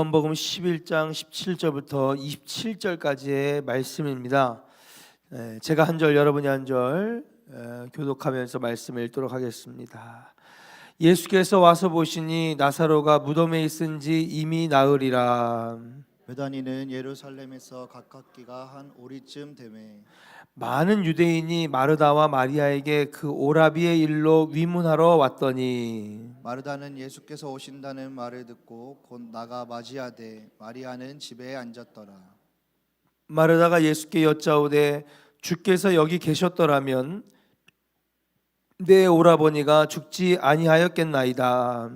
요한복음 11장 17절부터 27절까지의 말씀입니다. 에, 제가 한 절 여러분이 한 절 교독하면서 말씀을 읽도록 하겠습니다. 예수께서 와서 보시니 나사로가 무덤에 있은 지 이미 나으리라 베다니는 예루살렘에서 가깝기가 한 오리쯤 되매 많은 유대인이 마르다와 마리아에게 그 오라비의 일로 위문하러 왔더니 마르다는 예수께서 오신다는 말을 듣고 곧 나가 맞이하되 마리아는 집에 앉았더라 마르다가 예수께 여짜오되 주께서 여기 계셨더라면 내 오라버니가 죽지 아니하였겠나이다.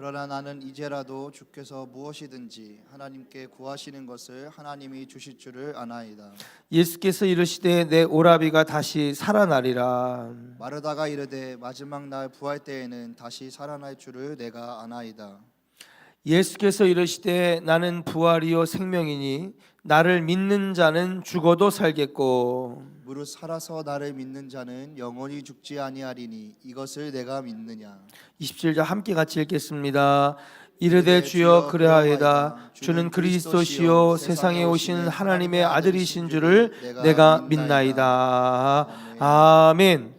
그러나 나는 이제라도 주께서 무엇이든지 하나님께 구하시는 것을 하나님이 주실 줄을 아나이다. 예수께서 이르시되 내 오라비가 다시 살아나리라. 마르다가 이르되 마지막 날 부활 때에는 다시 살아날 줄을 내가 아나이다. 예수께서 이르시되 나는 부활이요 생명이니 나를 믿는 자는 죽어도 살겠고 무릇 살아서 나를 믿는 자는 영원히 죽지 아니하리니 이것을 내가 믿느냐 27절 함께 같이 읽겠습니다. 이르되 주여 그레하에다 주는 그리스도시요 세상에 오신 하나님의 아들이신 줄을 내가 믿나이다. 아멘.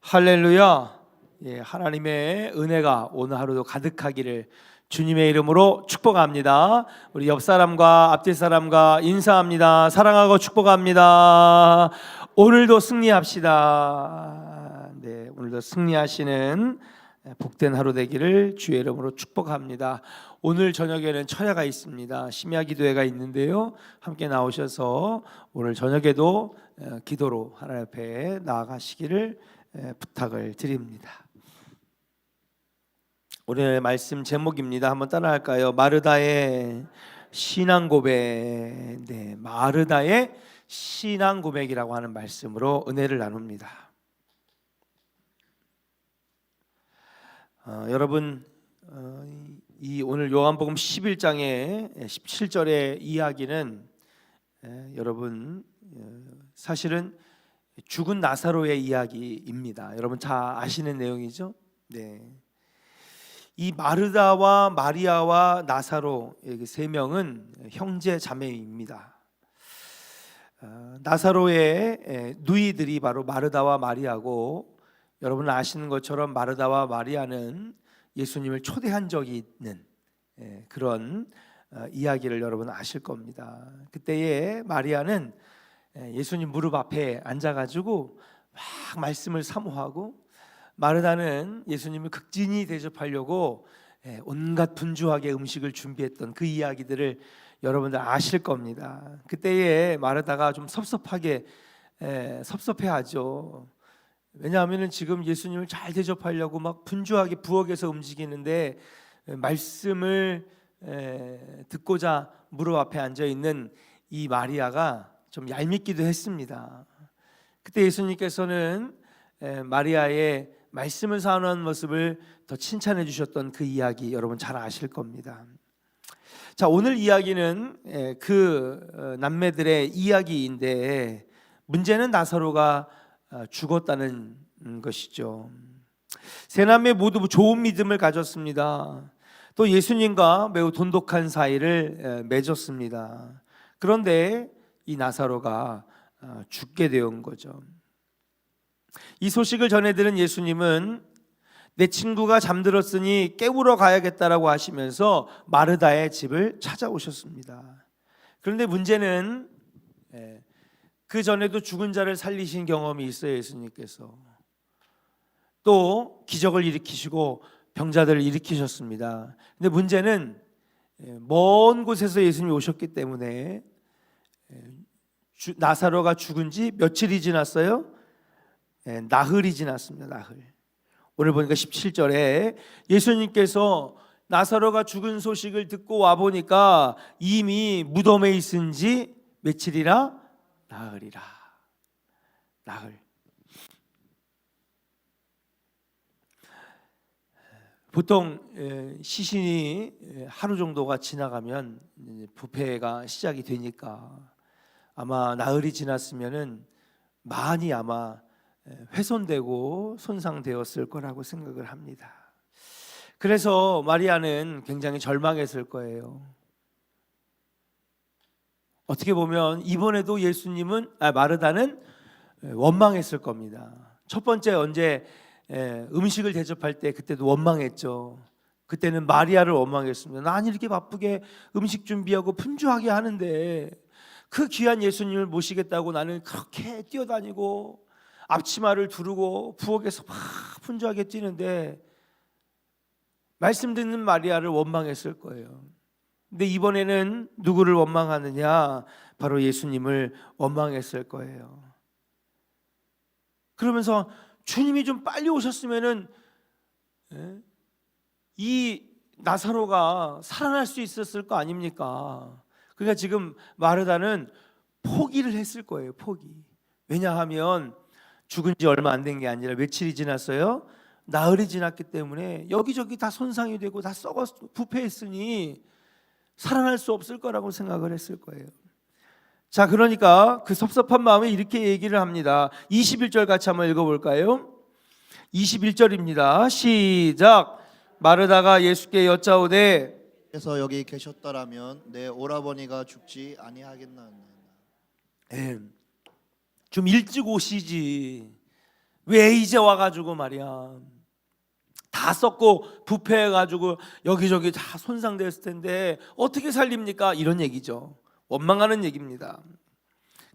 할렐루야. 예, 하나님의 은혜가 오늘 하루도 가득하기를 주님의 이름으로 축복합니다. 우리 옆 사람과 앞뒤 사람과 인사합니다. 사랑하고 축복합니다. 오늘도 승리합시다. 네, 오늘도 승리하시는 복된 하루 되기를 주의 이름으로 축복합니다. 오늘 저녁에는 처야가 있습니다. 심야 기도회가 있는데요. 함께 나오셔서 오늘 저녁에도 어, 기도로 하나님 앞에 나아가시기를 에, 부탁을 드립니다. 오늘의 말씀 제목입니다. 한번 따라할까요? 마르다의 신앙 고백. 네, 마르다의 신앙 고백이라고 하는 말씀으로 은혜를 나눕니다. 어, 여러분 어, 이- 이 오늘 요한복음 11장의 17절의 이야기는 에, 여러분 어, 사실은 죽은 나사로의 이야기입니다. 여러분 다 아시는 내용이죠? 네. 이 마르다와 마리아와 나사로 이세 명은 형제 자매입니다. 어, 나사로의 에, 누이들이 바로 마르다와 마리아고 여러분 아시는 것처럼 마르다와 마리아는 예수님을 초대한 적이 있는 에, 그런 어, 이야기를 여러분 아실 겁니다. 그때에 마리아는 에, 예수님 무릎 앞에 앉아가지고 막 말씀을 사모하고 마르다는 예수님을 극진히 대접하려고 예, 온갖 분주하게 음식을 준비했던 그 이야기들을 여러분들 아실 겁니다. 그때에 마르다가 좀 섭섭하게 예, 섭섭해하죠. 왜냐하면은 지금 예수님을 잘 대접하려고 막 분주하게 부엌에서 움직이는데 예, 말씀을 예, 듣고자 무릎 앞에 앉아 있는 이 마리아가 좀 얄밉기도 했습니다. 그때 예수님께서는 에, 마리아의 말씀을 사모하는 모습을 더 칭찬해 주셨던 그 이야기 여러분 잘 아실 겁니다. 자 오늘 이야기는 에, 그 어, 남매들의 이야기인데 문제는 나사로가 어, 죽었다는 음, 것이죠. 세 남매 모두 좋은 믿음을 가졌습니다. 또 예수님과 매우 돈독한 사이를 에, 맺었습니다. 그런데 이 나사로가 어, 죽게 되온 거죠. 이 소식을 전해 들은 예수님은 내 친구가 잠들었으니 깨우러 가야겠다라고 하시면서 마르다의 집을 찾아오셨습니다. 그런데 문제는 예, 그 전에도 죽은 자를 살리신 경험이 있어요 예수님께서 또 기적을 일으키시고 병자들을 일으키셨습니다. 근데 문제는 예, 먼 곳에서 예수님이 오셨기 때문에 예, 주- 나사로가 죽은 지 며칠이 지났어요? 예, 나흘이 지났습니다. 나흘. 오늘 보니까 17절에 예수님께서 나사로가 죽은 소식을 듣고 와 보니까 이미 무덤에 있은 지 며칠이라 나흘이라. 나흘. 보통 예, 시신이 예, 하루 정도가 지나가면 부패가 시작이 되니까 아마 나흘이 지났으면은 많이 아마 훼손되고 손상되었을 거라고 생각을 합니다. 그래서 마리아는 굉장히 절망했을 거예요. 어떻게 보면 이번에도 예수님은 아, 마르다는 원망했을 겁니다. 첫 번째 언제 에, 음식을 대접할 때 그때도 원망했죠. 그때는 마리아를 원망했습니다. 난 이렇게 바쁘게 음식 준비하고 분주하게 하는데 그 귀한 예수님을 모시겠다고 나는 그렇게 뛰어다니고 앞치마를 두르고 부엌에서 막 분주하게 뛰는데 말씀 듣는 마리아를 원망했을 거예요. 근데 이번에는 누구를 원망하느냐? 바로 예수님을 원망했을 거예요. 그러면서 주님이 좀 빨리 오셨으면은 예? 이 나사로가 살아날 수 있었을 거 아닙니까? 그러니까 지금 마르다는 포기를 했을 거예요. 포기. 왜냐하면 죽은 지 얼마 안 된 게 아니라 며칠이 지났어요. 나흘이 지났기 때문에 여기저기 다 손상이 되고 다 썩어 부패했으니 살아날 수 없을 거라고 생각을 했을 거예요. 자, 그러니까 그 섭섭한 마음에 이렇게 얘기를 합니다. 21절 같이 한번 읽어볼까요? 21절입니다. 시작. 마르다가 예수께 여짜오되 그래서 여기 계셨더라면 내 오라버니가 죽지 아니하겠나이다. 예, 좀 일찍 오시지. 왜 이제 와가지고 말이야. 다 썩고 부패해가지고 여기저기 다 손상됐을 텐데 어떻게 살립니까? 이런 얘기죠. 원망하는 얘기입니다.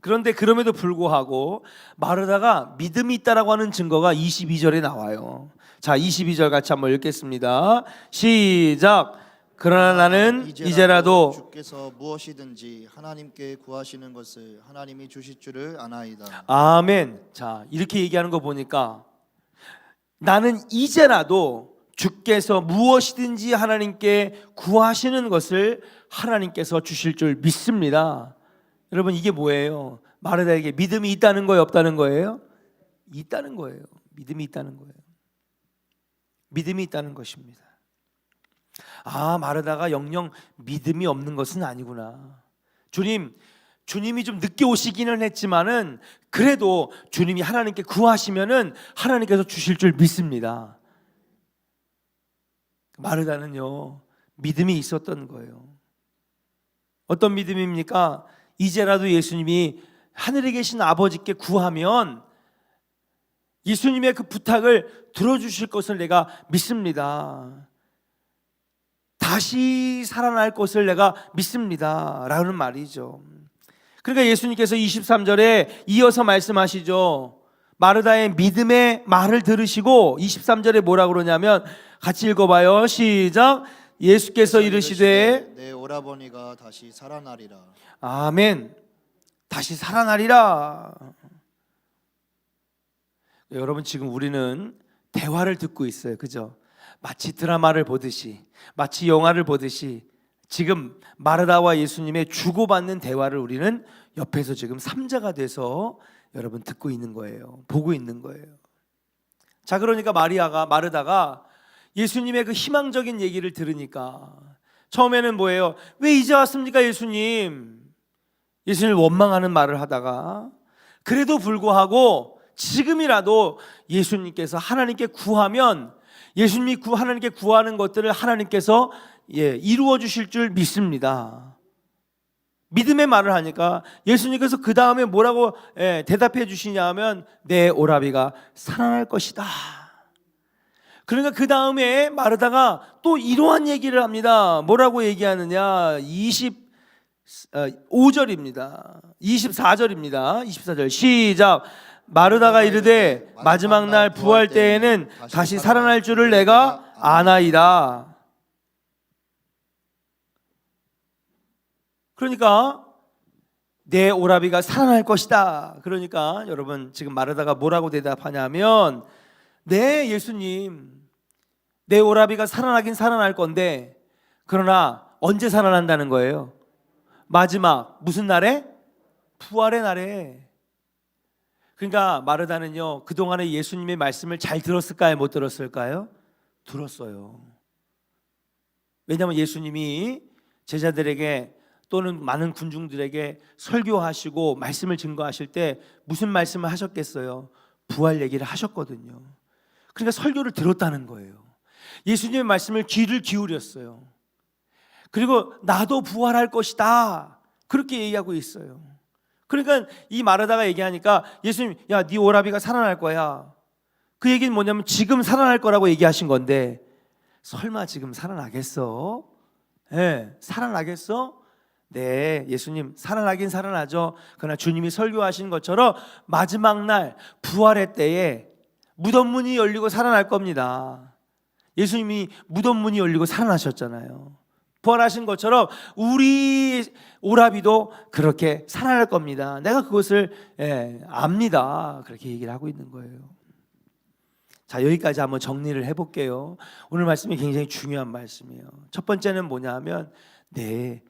그런데 그럼에도 불구하고 마르다가 믿음이 있다라고 하는 증거가 22절에 나와요. 자, 22절 같이 한번 읽겠습니다. 시작. 그러나 나는 이제라도 주께서 무엇이든지 하나님께 구하시는 것을 하나님이 주실 줄을 아나이다. 아멘. 자, 이렇게 얘기하는 거 보니까 나는 이제라도 주께서 무엇이든지 하나님께 구하시는 것을 하나님께서 주실 줄 믿습니다. 여러분 이게 뭐예요? 마르다에게 믿음이 있다는 거예요, 없다는 거예요? 있다는 거예요. 믿음이 있다는 거예요. 믿음이 있다는 것입니다. 아, 마르다가 영영 믿음이 없는 것은 아니구나. 주님, 주님이 좀 늦게 오시기는 했지만은 그래도 주님이 하나님께 구하시면은 하나님께서 주실 줄 믿습니다. 마르다는요 믿음이 있었던 거예요. 어떤 믿음입니까? 이제라도 예수님이 하늘에 계신 아버지께 구하면 예수님의 그 부탁을 들어주실 것을 내가 믿습니다. 다시 살아날 것을 내가 믿습니다. 라는 말이죠. 그러니까 예수님께서 23절에 이어서 말씀하시죠. 마르다의 믿음의 말을 들으시고 23절에 뭐라 그러냐면 같이 읽어봐요. 시작. 예수께서 이르시되 내 오라버니가 다시 살아나리라. 아멘. 다시 살아나리라. 여러분 지금 우리는 대화를 듣고 있어요. 그죠? 마치 드라마를 보듯이 마치 영화를 보듯이 지금 마르다와 예수님의 주고받는 대화를 우리는 옆에서 지금 삼자가 돼서 여러분 듣고 있는 거예요. 보고 있는 거예요. 자, 그러니까 마리아가 마르다가 예수님의 그 희망적인 얘기를 들으니까 처음에는 뭐예요? 왜 이제 왔습니까, 예수님? 예수님을 원망하는 말을 하다가 그래도 불구하고 지금이라도 예수님께서 하나님께 구하면 예수님이 구 하나님께 구하는 것들을 하나님께서 예, 이루어 주실 줄 믿습니다. 믿음의 말을 하니까 예수님께서 그 다음에 뭐라고 예, 대답해 주시냐면 내 오라비가 살아날 것이다. 그러니까 그 다음에 마르다가 또 이러한 얘기를 합니다. 뭐라고 얘기하느냐? 20 5절입니다. 24절입니다. 24절 시작. 마르다가 이르되 마지막 날 부활 때에는 다시 살아날 줄을 내가 아나이다. 그러니까 내 오라비가 살아날 것이다. 그러니까 여러분 지금 마르다가 뭐라고 대답하냐면 네 예수님 내 오라비가 살아나긴 살아날 건데 그러나 언제 살아난다는 거예요? 마지막 무슨 날에? 부활의 날에. 그러니까 마르다는요 그동안에 예수님의 말씀을 잘 들었을까요? 못 들었을까요? 들었어요. 왜냐하면 예수님이 제자들에게 또는 많은 군중들에게 설교하시고 말씀을 증거하실 때 무슨 말씀을 하셨겠어요? 부활 얘기를 하셨거든요. 그러니까 설교를 들었다는 거예요. 예수님의 말씀을 귀를 기울였어요. 그리고 나도 부활할 것이다. 그렇게 얘기하고 있어요. 그러니까 이 마르다가 얘기하니까 예수님, 야, 네 오라비가 살아날 거야. 그 얘기는 뭐냐면 지금 살아날 거라고 얘기하신 건데 설마 지금 살아나겠어? 예, 살아나겠어? 네, 예수님 살아나긴 살아나죠. 그러나 주님이 설교하신 것처럼 마지막 날 부활의 때에 무덤 문이 열리고 살아날 겁니다. 예수님이 무덤 문이 열리고 살아나셨잖아요. 부활하신 것처럼 우리 오라비도 그렇게 살아날 겁니다. 내가 그것을 예, 압니다. 그렇게 얘기를 하고 있는 거예요. 자 여기까지 한번 정리를 해볼게요. 오늘 말씀이 굉장히 중요한 말씀이에요. 첫 번째는 뭐냐 하면 네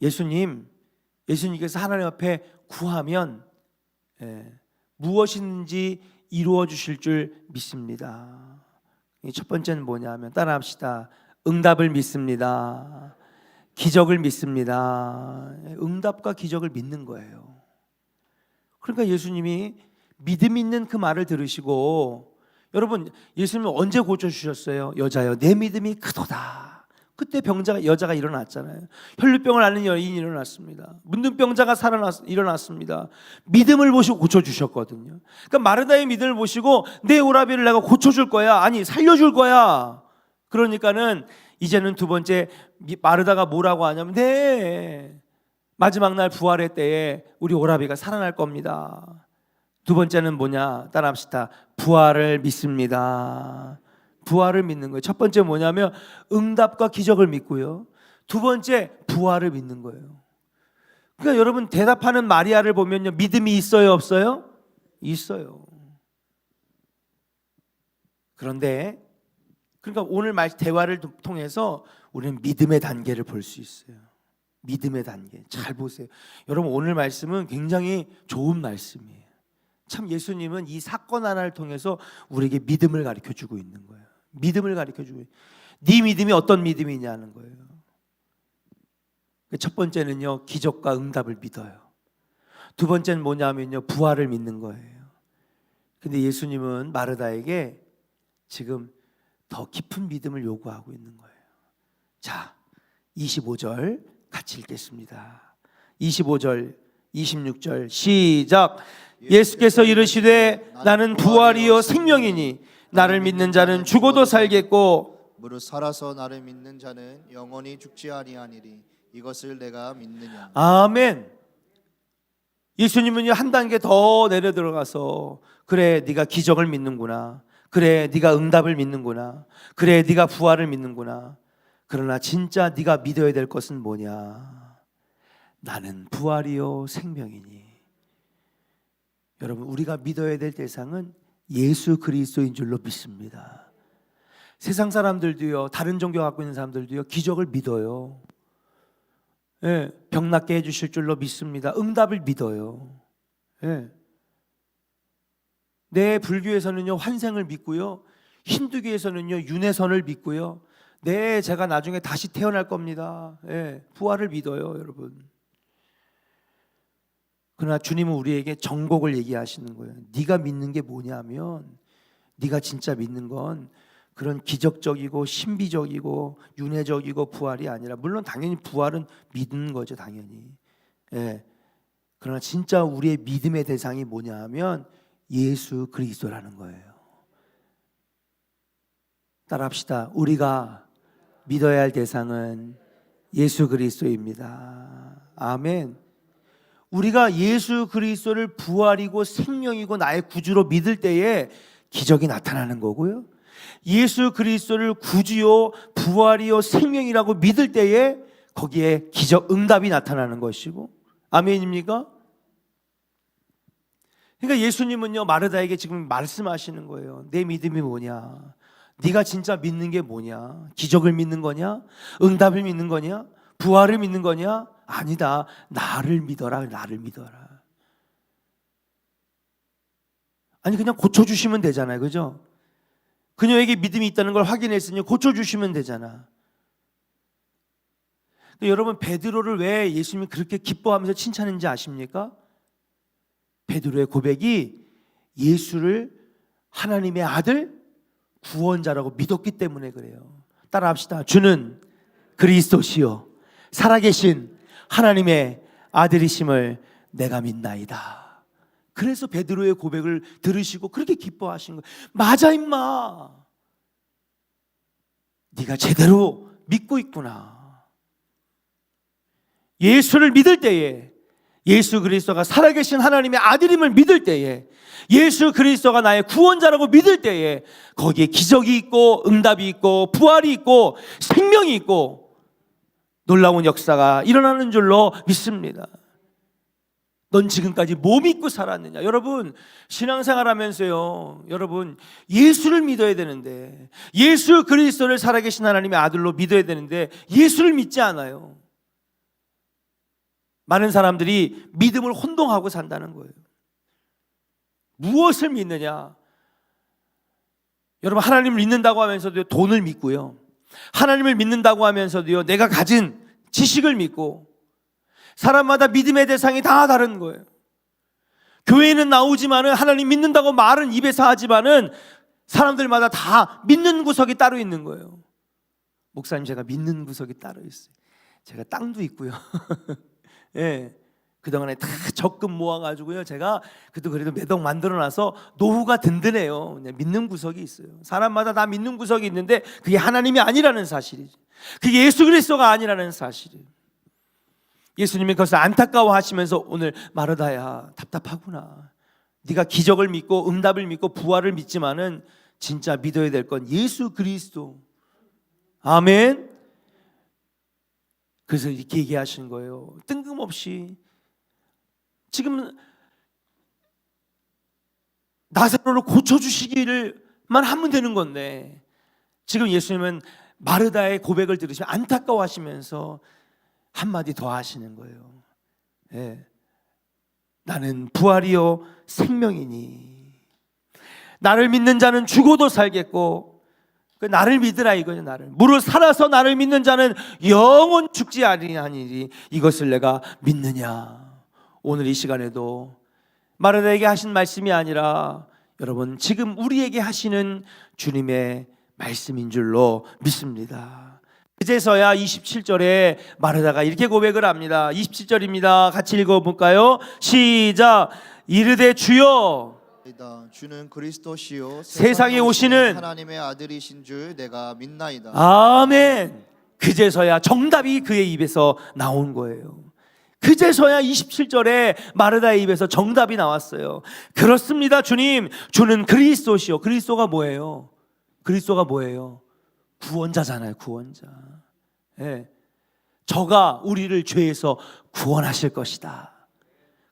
예수님 예수님께서 하나님 앞에 구하면 예, 무엇이든지 이루어 주실 줄 믿습니다. 이첫 번째는 뭐냐 하면 따라 합시다. 응답을 믿습니다. 기적을 믿습니다. 응답과 기적을 믿는 거예요. 그러니까 예수님이 믿음 있는 그 말을 들으시고 여러분 예수님은 언제 고쳐 주셨어요? 여자여 내 믿음이 크도다. 그때 병자가 여자가 일어났잖아요. 혈류병을 앓는 여인이 일어났습니다. 문둥병자가 살아났 일어났습니다. 믿음을 보시고 고쳐 주셨거든요. 그러니까 마르다의 믿음을 보시고 내 오라비를 내가 고쳐 줄 거야. 아니 살려 줄 거야. 그러니까는 이제는 두 번째 미- 마르다가 뭐라고 하냐면 네. 마지막 날 부활의 때에 우리 오라비가 살아날 겁니다. 두 번째는 뭐냐? 따라합시다. 부활을 믿습니다. 부활을 믿는 거예요. 첫 번째 뭐냐면 응답과 기적을 믿고요. 두 번째 부활을 믿는 거예요. 그러니까 여러분 대답하는 마리아를 보면요. 믿음이 있어요, 없어요? 있어요. 그런데 그러니까 오늘 말 대화를 통해서 우리는 믿음의 단계를 볼 수 있어요. 믿음의 단계. 잘 보세요. 여러분 오늘 말씀은 굉장히 좋은 말씀이에요. 참 예수님은 이 사건 하나를 통해서 우리에게 믿음을 가르쳐 주고 있는 거예요. 믿음을 가르쳐 주고. 네 믿음이 어떤 믿음이냐는 거예요. 첫 번째는요. 기적과 응답을 믿어요. 두 번째는 뭐냐면요. 부활을 믿는 거예요. 근데 예수님은 마르다에게 지금 더 깊은 믿음을 요구하고 있는 거예요. 자, 25절 같이 읽겠습니다. 25절, 26절 시작. 예수께서 이르시되 나는 부활이요 생명이니 나를 믿는 자는 죽어도 살겠고 무릇 살아서 나를 믿는 자는 영원히 죽지 아니하니리 이것을 내가 믿느냐 아멘. 예수님은요 한 단계 더 내려 들어가서 그래 네가 기적을 믿는구나. 그래 네가 응답을 믿는구나. 그래 네가 부활을 믿는구나. 그러나 진짜 네가 믿어야 될 것은 뭐냐? 나는 부활이요 생명이니. 여러분 우리가 믿어야 될 대상은 예수 그리스도인 줄로 믿습니다. 세상 사람들도요 다른 종교 갖고 있는 사람들도요 기적을 믿어요. 예, 병 낫게 해주실 줄로 믿습니다. 응답을 믿어요. 예. 내 불교에서는요 환생을 믿고요, 힌두교에서는요 윤회선을 믿고요. 네, 제가 나중에 다시 태어날 겁니다. 예, 부활을 믿어요, 여러분. 그러나 주님은 우리에게 정곡을 얘기하시는 거예요. 네가 믿는 게 뭐냐면, 네가 진짜 믿는 건 그런 기적적이고 신비적이고 윤회적이고 부활이 아니라 물론 당연히 부활은 믿는 거죠 당연히 예 그러나 진짜 우리의 믿음의 대상이 뭐냐 하면 예수 그리스도라는 거예요. 따라합시다. 우리가 믿어야 할 대상은 예수 그리스도입니다. 아멘. 우리가 예수 그리스도를 부활이고 생명이고 나의 구주로 믿을 때에 기적이 나타나는 거고요. 예수 그리스도를 구주요 부활이요 생명이라고 믿을 때에 거기에 기적 응답이 나타나는 것이고. 아멘입니까? 그러니까 예수님은요 마르다에게 지금 말씀하시는 거예요. 내 믿음이 뭐냐? 네가 진짜 믿는 게 뭐냐? 기적을 믿는 거냐? 응답을 믿는 거냐? 부활을 믿는 거냐? 아니다. 나를 믿어라. 나를 믿어라. 아니 그냥 고쳐 주시면 되잖아요. 그죠? 그녀에게 믿음이 있다는 걸 확인했으니 고쳐 주시면 되잖아. 근데 여러분 베드로를 왜 예수님이 그렇게 기뻐하면서 칭찬했는지 아십니까? 베드로의 고백이 예수를 하나님의 아들 구원자라고 믿었기 때문에 그래요. 따라합시다. 주는 그리스도시요 살아계신 하나님의 아들이심을 내가 믿나이다. 그래서 베드로의 고백을 들으시고 그렇게 기뻐하신 거예요. 맞아 임마. 네가 제대로 믿고 있구나. 예수를 믿을 때에 예수 그리스도가 살아계신 하나님의 아들임을 믿을 때에 예수 그리스도가 나의 구원자라고 믿을 때에 거기에 기적이 있고 응답이 있고 부활이 있고 생명이 있고 놀라운 역사가 일어나는 줄로 믿습니다. 넌 지금까지 뭐 믿고 살았느냐? 여러분, 신앙생활 하면서요, 여러분, 예수를 믿어야 되는데, 예수 그리스도를 살아계신 하나님의 아들로 믿어야 되는데, 예수를 믿지 않아요. 많은 사람들이 믿음을 혼동하고 산다는 거예요. 무엇을 믿느냐? 여러분, 하나님을 믿는다고 하면서도요, 돈을 믿고요. 하나님을 믿는다고 하면서도요, 내가 가진 지식을 믿고, 사람마다 믿음의 대상이 다 다른 거예요. 교회에는 나오지만은 하나님 믿는다고 말은 입에서 하지만은 사람들마다 다 믿는 구석이 따로 있는 거예요. 목사님 제가 믿는 구석이 따로 있어요. 제가 땅도 있고요. 예. 그동안에 다 적금 모아가지고요. 제가 그래도 그래도 매덕 만들어놔서 노후가 든든해요. 그냥 믿는 구석이 있어요. 사람마다 다 믿는 구석이 있는데 그게 하나님이 아니라는 사실이죠. 그게 예수 그리스도가 아니라는 사실이에요. 예수님이 그것을 안타까워하시면서 오늘 마르다야 답답하구나. 네가 기적을 믿고 응답을 믿고 부활을 믿지만은 진짜 믿어야 될 건 예수 그리스도. 아멘. 그래서 이렇게 얘기하시는 거예요. 뜬금없이 지금 나사로를 고쳐 주시기를만 하면 되는 건데 지금 예수님은 마르다의 고백을 들으시면 안타까워하시면서 한마디 더 하시는 거예요. 예. 나는 부활이요 생명이니 나를 믿는 자는 죽어도 살겠고 그 나를 믿으라 이거죠 나를 무릇 살아서 나를 믿는 자는 영원 죽지 아니하니리 이것을 내가 믿느냐 오늘 이 시간에도 마르다에게 하신 말씀이 아니라 여러분 지금 우리에게 하시는 주님의 말씀인 줄로 믿습니다. 이제서야 27절에 마르다가 이렇게 고백을 합니다. 27절입니다. 같이 읽어볼까요? 시작. 이르되 주여. 주는 그리스도시요 세상에 오시는 하나님의 아들이신 줄 내가 믿나이다. 아멘. 그제서야 정답이 그의 입에서 나온 거예요. 그제서야 27절에 마르다의 입에서 정답이 나왔어요. 그렇습니다, 주님. 주는 그리스도시요. 그리스도가 뭐예요? 그리스도가 뭐예요? 구원자잖아요, 구원자. 예. 저가 우리를 죄에서 구원하실 것이다.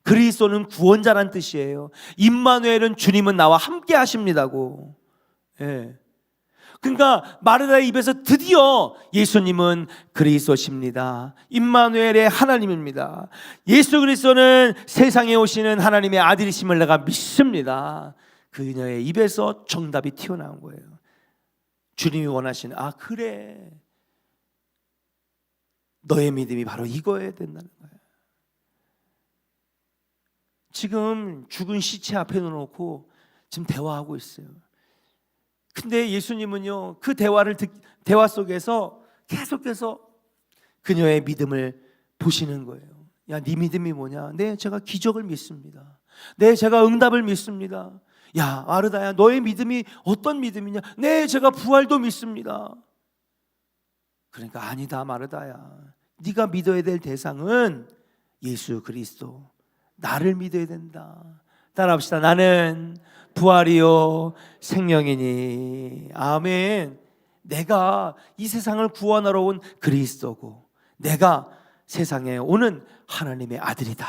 그리스도는 구원자란 뜻이에요. 임마누엘은 주님은 나와 함께 하십니다고. 예. 그러니까 마르다의 입에서 드디어 예수님은 그리스도십니다. 임마누엘의 하나님입니다. 예수 그리스도는 세상에 오시는 하나님의 아들이심을 내가 믿습니다. 그녀의 입에서 정답이 튀어나온 거예요. 주님이 원하시는 아 그래 너의 믿음이 바로 이거여야 된다는 거예요. 지금 죽은 시체 앞에 놓고 지금 대화하고 있어요. 근데 예수님은요 그 대화를 듣, 대화 속에서 계속해서 그녀의 믿음을 보시는 거예요. 야, 네 믿음이 뭐냐? 네, 제가 기적을 믿습니다. 네, 제가 응답을 믿습니다. 야, 아르다야, 너의 믿음이 어떤 믿음이냐? 네, 제가 부활도 믿습니다. 그러니까 아니다, 마르다야. 네가 믿어야 될 대상은 예수 그리스도. 나를 믿어야 된다. 따라합시다. 나는 부활이요 생명이니. 아멘. 내가 이 세상을 구원하러 온 그리스도고 내가 세상에 오는 하나님의 아들이다.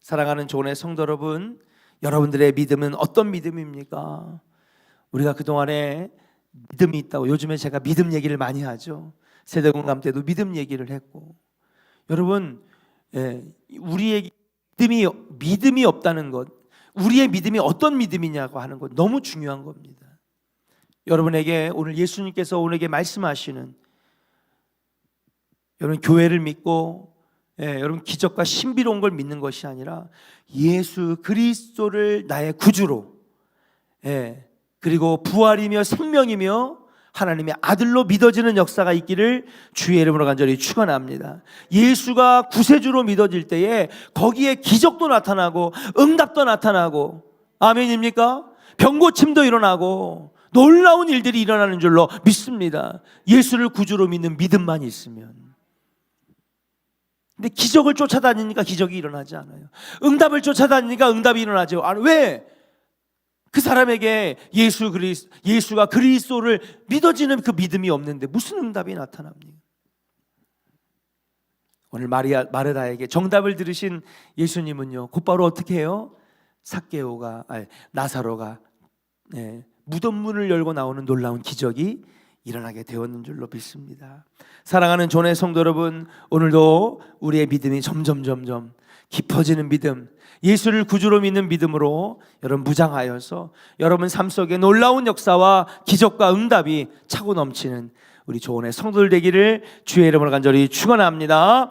사랑하는 조원의 성도 여러분, 여러분들의 믿음은 어떤 믿음입니까? 우리가 그동안에 믿음이 있다고 요즘에 제가 믿음 얘기를 많이 하죠. 세대 공감 때도 믿음 얘기를 했고 여러분 예, 우리의 믿음이 믿음이 없다는 것, 우리의 믿음이 어떤 믿음이냐고 하는 것 너무 중요한 겁니다. 여러분에게 오늘 예수님께서 오늘에게 말씀하시는 여러분 교회를 믿고 예, 여러분 기적과 신비로운 걸 믿는 것이 아니라 예수 그리스도를 나의 구주로 예, 그리고 부활이며 생명이며 하나님의 아들로 믿어지는 역사가 있기를 주의 이름으로 간절히 축원합니다. 예수가 구세주로 믿어질 때에 거기에 기적도 나타나고 응답도 나타나고 아멘입니까? 병고침도 일어나고 놀라운 일들이 일어나는 줄로 믿습니다. 예수를 구주로 믿는 믿음만 있으면. 근데 기적을 쫓아다니니까 기적이 일어나지 않아요. 응답을 쫓아다니니까 응답이 일어나죠. 아, 왜? 그 사람에게 예수 그리스 예수가 그리스도를 믿어지는 그 믿음이 없는데 무슨 응답이 나타납니까? 오늘 마리아 마르다에게 정답을 들으신 예수님은요 곧바로 어떻게 해요? 아니, 나사로가 예, 무덤 문을 열고 나오는 놀라운 기적이 일어나게 되었는 줄로 믿습니다. 사랑하는 존의 성도 여러분, 오늘도 우리의 믿음이 점점 점점 깊어지는 믿음, 예수를 구주로 믿는 믿음으로 여러분 무장하여서 여러분 삶 속에 놀라운 역사와 기적과 응답이 차고 넘치는 우리 조원의 성도들 되기를 주의 이름으로 간절히 축원합니다.